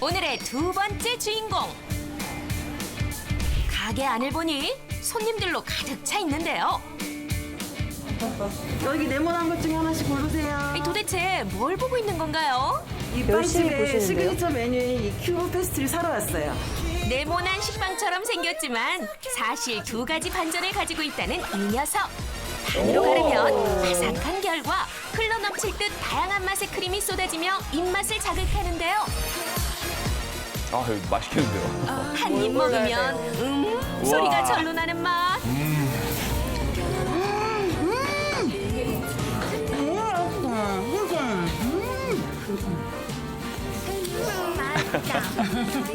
오늘의 두 번째 주인공. 가게 안을 보니 손님들로 가득 차 있는데요. 여기 네모난 것 중에 하나씩 고르세요. 아니, 도대체 뭘 보고 있는 건가요? 이 열심히 빵집의 보시는데요? 시그니처 메뉴인 이 큐브 페스트리 사러 왔어요. 네모난 식빵처럼 생겼지만 사실 두 가지 반전을 가지고 있다는 이 녀석. 반으로 가르면 바삭한 결과 흘러넘칠 듯 다양한 맛의 크림이 쏟아지며 입맛을 자극하는데요. 아, 이거 맛있겠는데요. 한 입 먹으면 음 소리가 절로 나는 맛.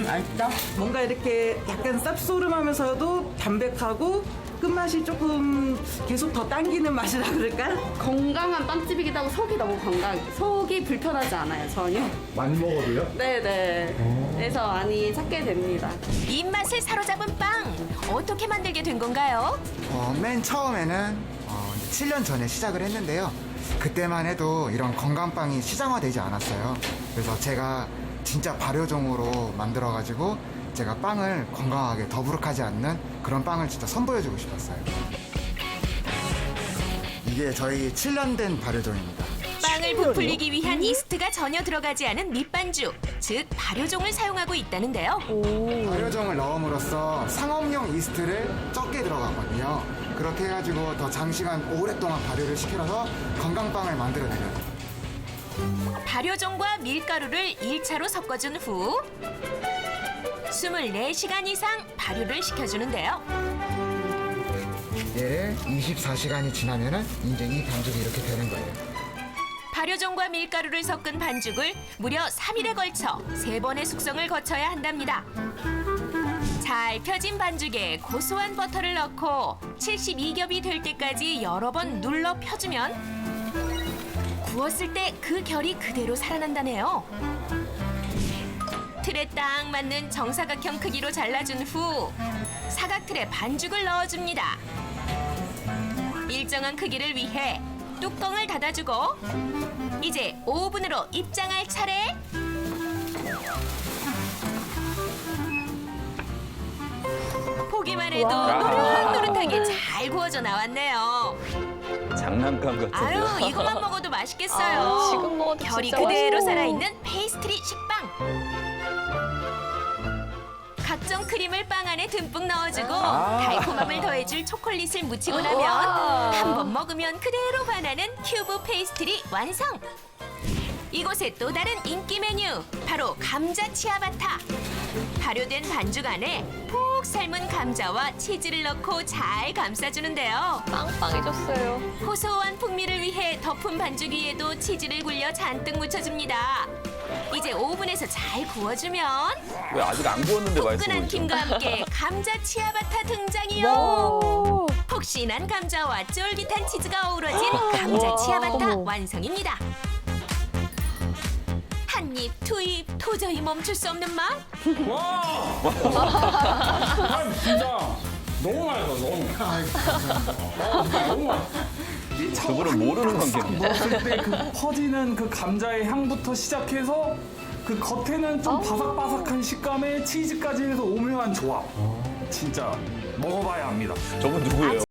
맛있다. 뭔가 이렇게 약간 쌉소름하면서도 담백하고 끝맛이 조금 계속 더 당기는 맛이라 그럴까? 건강한 빵집이기도 하고 속이 너무 건강, 속이 불편하지 않아요 전혀. 많이 먹어도요? 네네. 그래서 많이 찾게 됩니다. 입맛을 사로잡은 빵 어떻게 만들게 된 건가요? 어, 맨 처음에는 어, 7년 전에 시작을 했는데요. 그때만 해도 이런 건강빵이 시장화되지 않았어요. 그래서 제가 진짜 발효종으로 만들어가지고 제가 빵을 건강하게 더부룩하지 않는 그런 빵을 진짜 선보여주고 싶었어요. 이게 저희 7년 된 발효종입니다. 빵을 부풀리기 위한 이스트가 전혀 들어가지 않은 밑반죽, 즉 발효종을 사용하고 있다는데요. 발효종을 넣음으로써 상업용 이스트를 적게 들어가거든요. 그렇게 해가지고 더 장시간 오랫동안 발효를 시켜서 건강빵을 만들어내요. 발효종과 밀가루를 1차로 섞어준 후 24시간 이상 발효를 시켜주는데요. 얘를 24시간이 지나면은 이제 이 반죽이 이렇게 되는 거예요. 발효종과 밀가루를 섞은 반죽을 무려 3일에 걸쳐 세번의 숙성을 거쳐야 한답니다. 잘 펴진 반죽에 고소한 버터를 넣고 72겹이 될 때까지 여러 번 눌러 펴주면 구웠을 때 그 결이 그대로 살아난다네요. 틀에 딱 맞는 정사각형 크기로 잘라준 후 사각틀에 반죽을 넣어줍니다. 일정한 크기를 위해 뚜껑을 닫아주고 이제 오븐으로 입장할 차례. 보기만 해도 노릇노릇하게 잘 구워져 나왔네요. 장난감 같은데요. 아유 이것만 먹어도 맛있겠어요. 아, 지금 먹어도 결이 진짜 그대로 맛있어. 살아있는 페이스트리 식빵. 각종 크림을 빵 안에 듬뿍 넣어주고 아. 달콤함을 더해줄 초콜릿을 묻히고 나면 와. 한번 먹으면 그대로 반하는 큐브 페이스트리 완성. 이곳의 또 다른 인기 메뉴 바로 감자 치아바타. 발효된 반죽 안에 푹 삶은 감자와 치즈를 넣고 잘 감싸주는데요. 빵빵해졌어요. 고소한 풍미를 위해 덮은 반죽 위에도 치즈를 굴려 잔뜩 묻혀줍니다. 이제 오븐에서 잘 구워주면 왜 아직 안 구웠는데 맛있어 포근한 보이죠? 김과 함께 감자 치아바타 등장이요. 와. 폭신한 감자와 쫄깃한 치즈가 어우러진 감자 치아바타. 완성입니다. 한 입, 두 입, 도저히 멈출 수 없는 맛? 와! 아, 진짜 너무 맛있어, 너무. 아, 진짜 너무 맛있어. 두 분은 모르는 관계입니다. 먹었을 때 그 퍼지는 그 감자의 향부터 시작해서 그 겉에는 좀 바삭바삭한 식감에 치즈까지 해서 오묘한 조합. 진짜 먹어봐야 합니다. 저분 누구예요?